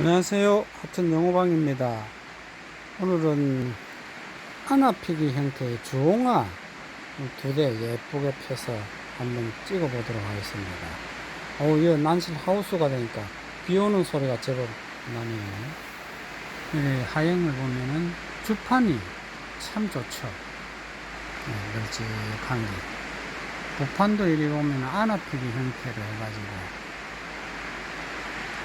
안녕하세요. 하천 영호방입니다. 오늘은 아나피기 형태의 주홍아 두 대 예쁘게 펴서 한번 찍어 보도록 하겠습니다. 어우, 이 난실 하우스가 되니까 비 오는 소리가 제법 나네요. 이 하영을 보면은 주판이 참 좋죠. 네, 널찍한 게. 부판도 이리 보면 아나피기 형태로 해가지고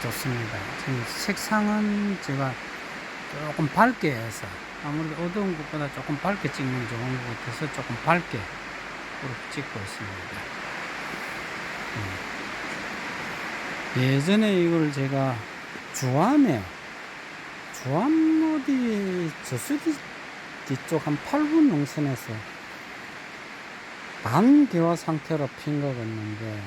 좋습니다. 지금 색상은 제가 조금 밝게 해서 아무래도 어두운 것보다 조금 밝게 찍는 좋은 것 같아서 조금 밝게 찍고 있습니다. 음. 예전에 이걸 제가 주암에 주암 어디 저수지 뒤쪽 한 8분 농선에서 반개화 상태로 핀 거였는데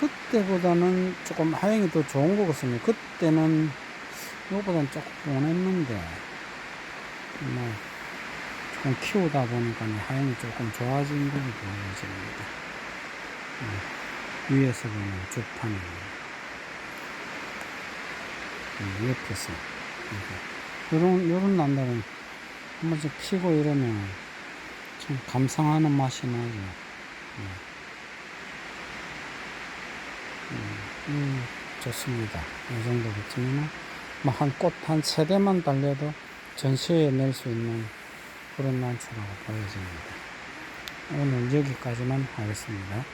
그때보다는 조금 하영이 더 좋은 것 같습니다. 그때는 이거보다는 조금 원했는데, 뭐, 조금 키우다 보니까 하영이 조금 좋아진 걸로 보여집니다. 음, 위에서 보면 주판이 음, 옆에서 이런 요런 남달은 한 번씩 피고 이러면 참 감상하는 맛이 나죠. 음. 음, 좋습니다. 이 정도겠지만, 뭐, 한꽃한 세 대만 달려도 전시회에 낼 수 있는 그런 난초라고 보여집니다. 오늘 여기까지만 하겠습니다.